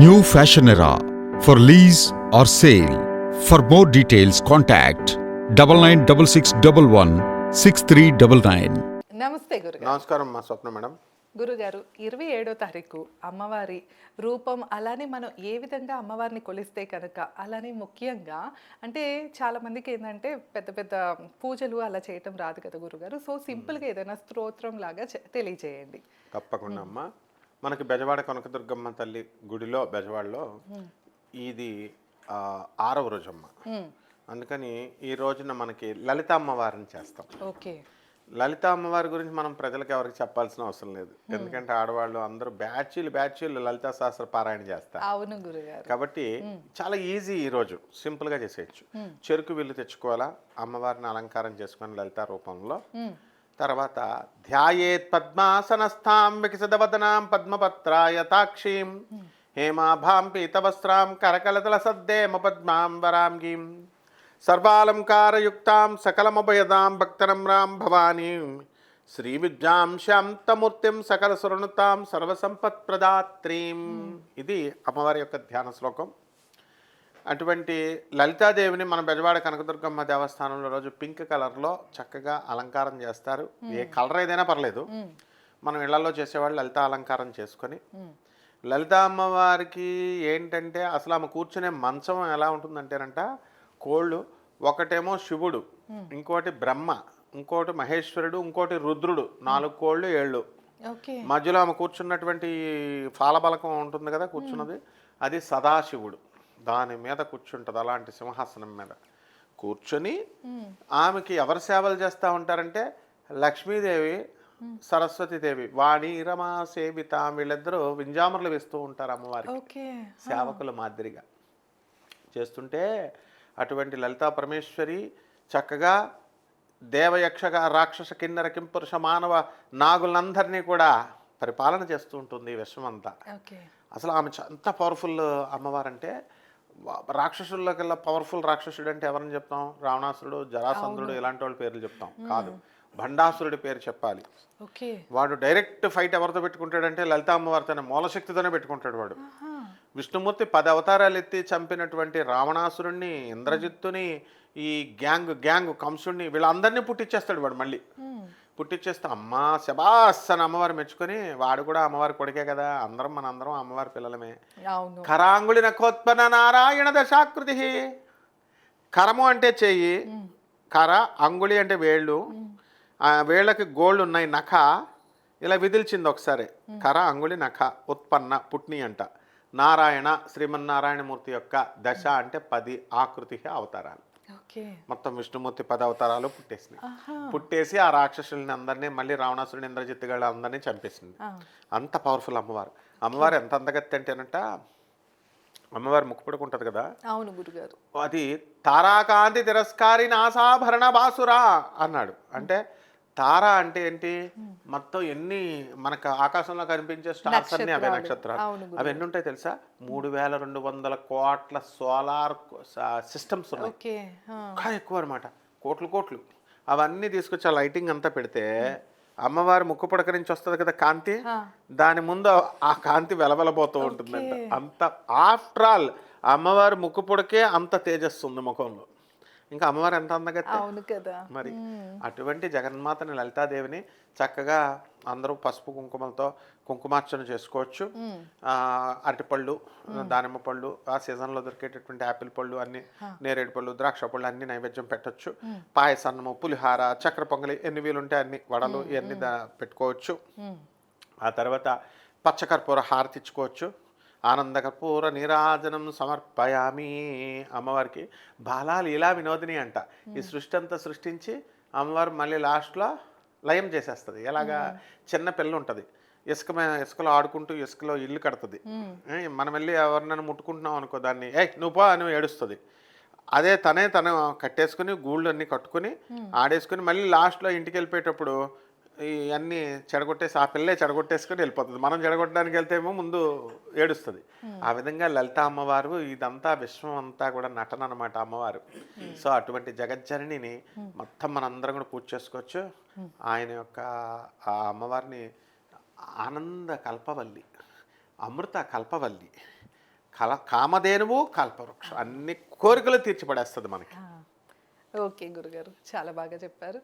New Fashion Era. For lease or sale. For more details, contact double nine double six double one six three double nine. నమస్తే గురుగారు. నమస్కారం మా స్వప్న madam. గురుగారు ఇరవై ఏడో తారీఖు అమ్మవారి రూపం అలానే మనం ఏ విధంగా అమ్మవారిని కొలిస్తే కనుక అలానే ముఖ్యంగా అంటే చాలా మందికి ఏంటంటే పెద్ద పెద్ద పూజలు అలా చేయటం రాదు కదా గురుగారు. సో సింపుల్గా ఏదైనా స్తోత్రం లాగా తెలియజేయండి. తప్పకుండా అమ్మ. మనకి బెజవాడ కనకదుర్గమ్మ తల్లి గుడిలో బెజవాడలో ఇది ఆరవ రోజమ్మ. మ్మ్. అందుకని ఈ రోజున మనకి లలిత అమ్మవారిని చేస్తాం. ఓకే. లలిత అమ్మవారి గురించి మనం ప్రజలకు ఎవరికి చెప్పాల్సిన అవసరం లేదు. ఎందుకంటే ఆడవాళ్ళు అందరూ బ్యాచీలు బ్యాచీలు లలితా శాస్త్ర పారాయణ చేస్తారు. అవును కాబట్టి చాలా ఈజీ ఈ రోజు. సింపుల్గా చేసేయచ్చు చెరుకు విల్లు తెచ్చుకోవాలా అమ్మవారిని అలంకారం చేసుకొని లలిత రూపంలో. తర్వాత ధ్యాయేత్ పద్మాసనస్థాం వికసితవదనాం పద్మపత్రాయతాక్షీం హేమాభాం పీతవస్త్రాం కరకలతల సద్దేమ పద్మాం వరాంగీం. సర్వాలంకారయుక్తాం సకలమభయదాం భక్తనమ్రాం భవానీం. శ్రీ విద్యాం శాంతమూర్తిం సకల సురణుతాం సర్వసంపత్ప్రదాత్రీం ఇది అమ్మవారి యొక్క ధ్యాన శ్లోకం. అటువంటి లలితాదేవిని మన బెజవాడ కనకదుర్గమ్మ దేవస్థానంలో రోజు పింక్ కలర్లో చక్కగా అలంకారం చేస్తారు. ఏ కలర్ ఏదైనా పర్లేదు. మనం ఇళ్ళలో చేసేవాళ్ళు లలిత అలంకారం చేసుకొని. లలిత అమ్మవారికి ఏంటంటే అసలు ఆమె కూర్చునే మంచం ఎలా ఉంటుందంటేనంట కోళ్ళు ఒకటేమో శివుడు ఇంకోటి బ్రహ్మ ఇంకోటి మహేశ్వరుడు ఇంకోటి రుద్రుడు నాలుగు కోళ్ళు ఏళ్ళు. మధ్యలో ఆమె కూర్చున్నటువంటి ఫాలబలకం ఉంటుంది కదా కూర్చున్నది. అది సదాశివుడు. దాని మీద కూర్చుంటుంది అలాంటి సింహాసనం మీద. కూర్చొని ఆమెకి ఎవరు సేవలు చేస్తూ ఉంటారంటే లక్ష్మీదేవి సరస్వతీదేవి వాణి రమా సేవిత వీళ్ళిద్దరూ వింజామరులు వేస్తూ ఉంటారు అమ్మవారికి. సేవకుల మాదిరిగా. చేస్తుంటే అటువంటి లలితా పరమేశ్వరి చక్కగా దేవయక్షగా రాక్షస కిన్నర కింపురుష మానవ నాగులందరినీ కూడా పరిపాలన చేస్తూ ఉంటుంది విశ్వమంతా. అసలు ఆమె ఎంత పవర్ఫుల్ అమ్మవారంటే రాక్షసుల్లోకెల్లా పవర్ఫుల్ రాక్షసుడు అంటే ఎవరిని చెప్తాం? రావణాసురుడు జరాసంధుడు ఇలాంటి వాళ్ళ పేర్లు చెప్తాం. కాదు. భండాసురుడి పేరు చెప్పాలి. ఓకే. వాడు డైరెక్ట్ ఫైట్ ఎవరితో పెట్టుకుంటాడంటే లలిత అమ్మవారితోనే మూలశక్తితోనే పెట్టుకుంటాడు వాడు. విష్ణుమూర్తి పది అవతారాలు ఎత్తి చంపినటువంటి రావణాసురుణ్ణి ఇంద్రజిత్తుని ఈ గ్యాంగ్ గ్యాంగ్ కంసుడిని వీళ్ళందరినీ పుట్టించేస్తాడు వాడు మళ్ళీ. పుట్టించేస్తే అమ్మా శబాస్ అని అమ్మవారు మెచ్చుకొని వాడు కూడా అమ్మవారి కొడుకే కదా. అందరం మన అందరం అమ్మవారి పిల్లలమే. కరాంగుళి నఖోత్పన్న నారాయణ దశాకృతి. కరము అంటే చెయ్యి కర అంగుళి అంటే వేళ్ళు. వేళ్ళకి గోళ్ళు ఉన్నాయి నఖ. ఇలా విదిల్చింది ఒకసారి. కర అంగుళి నఖ ఉత్పన్న పుట్ని అంట. నారాయణ శ్రీమన్నారాయణమూర్తి యొక్క దశ అంటే పది ఆకృతి అవతారాలు. మొత్తం విష్ణుమూర్తి పది అవతారాలు పుట్టేసినాయి పుట్టేసి ఆ రాక్షసుల్ని అందరినీ మళ్ళీ రావణాసురుని ఇంద్రజిత్ గాళ్ళు అందరినీ చంపేసింది. అంత పవర్ఫుల్ అమ్మవారు. అమ్మవారు ఎంత అందగత్తి అంటేనంట అమ్మవారు ముక్కు ఉంటుంది కదా? అవును గురుగారు. అది తారాకాంతి తిరస్కారి నాసాభరణ బాసురా అన్నాడు. అంటే తార అంటే ఏంటి? మొత్తం ఎన్ని మనకు ఆకాశంలో కనిపించే స్టార్స్ అన్ని అవే నక్షత్రాలు. అవి ఎన్ని ఉంటాయి తెలుసా? మూడు వేల రెండు వందల కోట్ల సోలార్ సిస్టమ్స్ ఉన్నాయి. ఇంకా ఎక్కువ అనమాట కోట్లు కోట్లు. అవన్నీ తీసుకొచ్చి ఆ లైటింగ్ అంతా పెడితే అమ్మవారి ముక్కు పుడక నుంచి వస్తుంది కదా కాంతి. దాని ముందు ఆ కాంతి వెలవెలబోతూ ఉంటుందంట. అంత ఆఫ్టర్ ఆల్ అమ్మవారి ముక్కు పుడకే అంత తేజస్సు ఉంది ముఖంలో. ఇంకా అమ్మవారు ఎంత అందగా అవును కదా. మరి అటువంటి జగన్మాతని లలితాదేవిని చక్కగా అందరూ పసుపు కుంకుమలతో కుంకుమార్చన చేసుకోవచ్చు. అరటిపళ్ళు దానిమ్మ పళ్ళు ఆ సీజన్లో దొరికేటటువంటి యాపిల్ పళ్ళు అన్ని నేరేడు పళ్ళు ద్రాక్ష పళ్ళు అన్ని నైవేద్యం పెట్టొచ్చు. పాయసన్నము పులిహార చక్కెర పొంగలి ఎన్ని వీలుంటే అన్ని వడలు ఇవన్నీ పెట్టుకోవచ్చు. ఆ తర్వాత పచ్చకర్పూర హారతి ఇచ్చుకోవచ్చు. ఆనంద కర్పూర నీరాజనం సమర్పయామి అమ్మవారికి బాలా లీలా వినోదిని అంట. ఈ సృష్టి అంతా సృష్టించి అమ్మవారు మళ్ళీ లాస్ట్లో లయం చేసేస్తుంది. ఎలాగా చిన్న పిల్ల ఉంటుంది ఇసుక ఇసుకలో ఆడుకుంటూ ఇసుకలో ఇల్లు కడుతుంది. ఏ, మనం వెళ్ళి ఎవరినైనా ముట్టుకుంటున్నాం అనుకో దాన్ని ఏ నువ్వు పో అని ఏడుస్తుంది. అదే తనే తను కట్టేసుకుని గూళ్ళు అన్నీ కట్టుకుని ఆడేసుకుని మళ్ళీ లాస్ట్లో ఇంటికి వెళ్ళిపోయేటప్పుడు ఈ అన్నీ చెడగొట్టేసి ఆ పిల్లే చెడగొట్టేసుకొని వెళ్ళిపోతుంది. మనం చెడగొట్టడానికి వెళ్తేమో ముందు ఏడుస్తుంది. ఆ విధంగా లలిత అమ్మవారు ఇదంతా విశ్వం అంతా కూడా నటన అనమాట అమ్మవారు. సో అటువంటి జగజ్జననిని మొత్తం మనందరం కూడా పూజ చేసుకోవచ్చు. ఆయన యొక్క ఆ అమ్మవారిని ఆనంద కల్పవల్లి అమృత కల్పవల్లి కల కామధేనువు కల్పవృక్షం అన్ని కోరికలు తీర్చిపడేస్తుంది మనకి. ఓకే గురుగారు. చాలా బాగా చెప్పారు.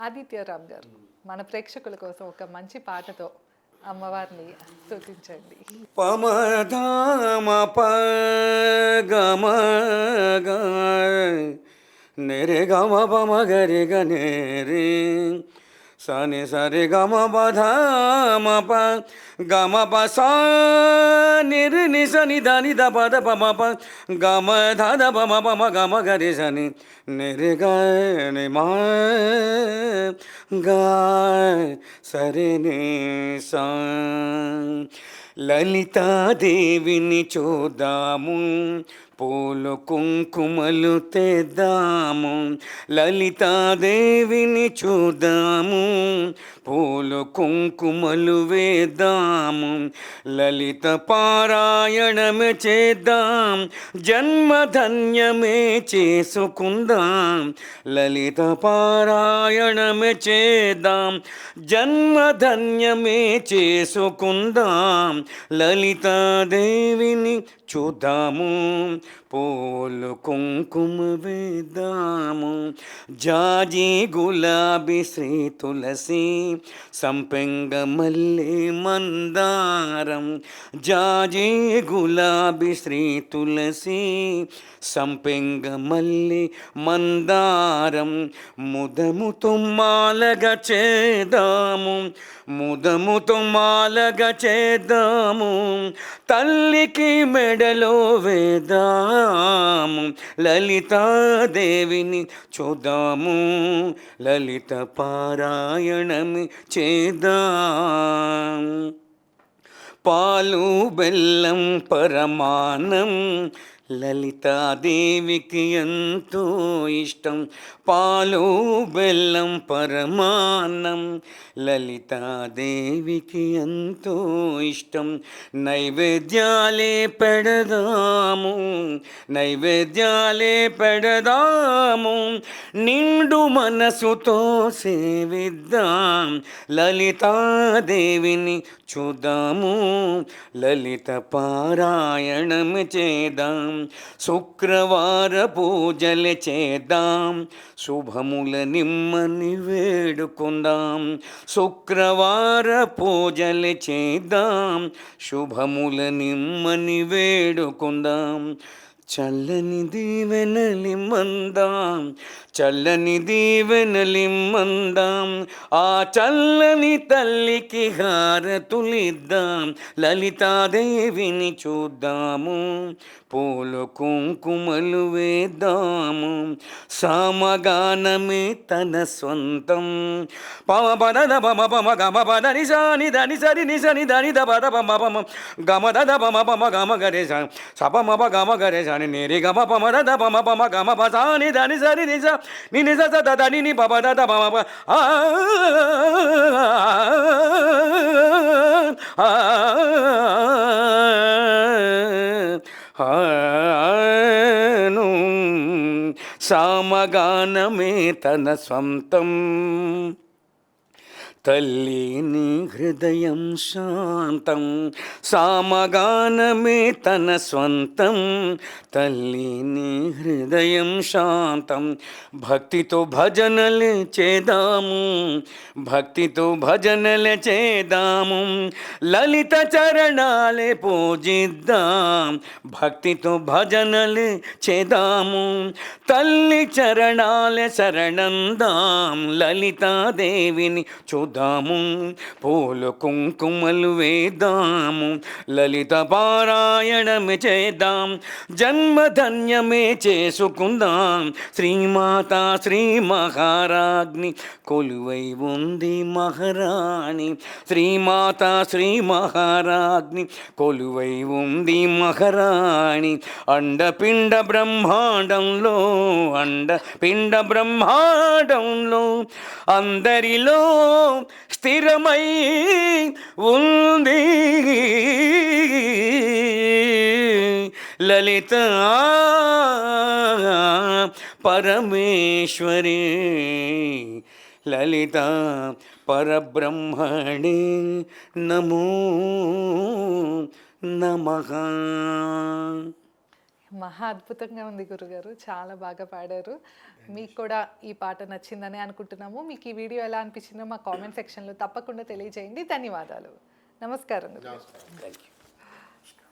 ఆదిత్యరామ్ గారు మన ప్రేక్షకుల కోసం ఒక మంచి పాటతో అమ్మవారిని స్థుతించండి పమధామ పగమ గమ గ నెరే గమ పమ గరి గ సని సరి గమ పధామ ప గమ ప సా నిరి ని సని దని ద పద పమ ప గమ ధ ద పమ పమ గమ గరి సని నిర్ గ ని మా గా సరి ని సా. లలితాదేవిని చూద్దాము పూలు కుంకుమలు తెద్దాము లలితాదేవిని చూద్దాము పూలు కుంకుమలు వేద్దాము లలిత పారాయణమే చేద్దాం జన్మధన్యమే చేసుకుందాం లలిత పారాయణమే చేద్దాం జన్మధన్యమే చేసుకుందాం లలితాదేవిని చూద్దాము. పూలు కుంకుమ వేద్దాము. జాజి గులాబీ శ్రీ తులసి సంపెంగ మల్లె మందారం. జాజి గులాబీ శ్రీ తులసి సంపెంగ మల్లె మందారం. ముదముతో మాలగా చేద్దాము. ముదముతో మాలగా చేద్దాము. తల్లికి మెడలో వేదాము లలితాదేవిని చూద్దాము. లలిత పారాయణమి చేద్దాం. పాలు బెల్లం పరమానం లలితాదేవికి ఎంతో ఇష్టం పాలు బెల్లం పరమాన్నం. లలితాదేవికి ఎంతో ఇష్టం నైవేద్యాలే పెడదాము నైవేద్యాలే పెడదాము. నిండు మనసుతో సేవిద్దాం లలితాదేవిని చూద్దాము. లలిత పారాయణం చేద్దాం. శుక్రవార పూజలు చేద్దాం. శుభముల నిమ్మని వేడుకుందాం. శుక్రవార పూజలు చేద్దాం. శుభముల నిమ్మని వేడుకుందాం. చల్లని దీవెనలిమ్మందాం చల్లని దీవెనలిమ్మందాం ఆ చల్లని తల్లికి హారతులిద్దాం లలితాదేవిని చూద్దాము పూలు కుంకుమలు వేద్దాము సామగానమే తన సొంతం పమ పద పమ పమ గమ పద నిశాని దని సరి నిశని దని ద పద పమ పమ గమ దద పమ పమ గమ గరేశ సపమ గమ గరేశ సని నేరి గమ పమ దద పమ పమ గమ ప సాని దని సరి నిజ ని నిజ స ద దని ని పమ దద పమ ప ను సామగానమే తన తల్లి నీ హృదయం శాంతం సామగానమే తన స్వంతం. తల్లి నీ హృదయం శాంతం భక్తితో భజనలు చేదాము భక్తితో భజనలు చేదాము. లలిత చరణాలే పూజిద్దాం భక్తితో భజనలు చేదాము. తల్లి చరణాలే శరణందాం లలితాదేవిని చూద్దాం. చూద్దాము పూలు కుంకుమలు వేద్దాము లలిత పారాయణమే చేద్దాం జన్మధన్యమే చేసుకుందాం. శ్రీమాత శ్రీ మహారాజ్ని కొలువై ఉంది మహారాణి. శ్రీమాత శ్రీ మహారాజ్ని కొలువై ఉంది మహారాణి. అండపిండ బ్రహ్మాండంలో అండ పిండ బ్రహ్మాండంలో అందరిలో స్థిరమై ఉంది. లలిత పరమేశ్వరి లలిత పరబ్రహ్మణే నమో నమ. మహా అద్భుతంగా ఉంది గురుగారు. చాలా బాగా పాడారు. మీకు కూడా ఈ పాట నచ్చిందని అనుకుంటున్నాము. మీకు ఈ వీడియో ఎలా అనిపించిందో మా కామెంట్ సెక్షన్లో తప్పకుండా తెలియజేయండి. ధన్యవాదాలు. నమస్కారం గురుగారు. Thank you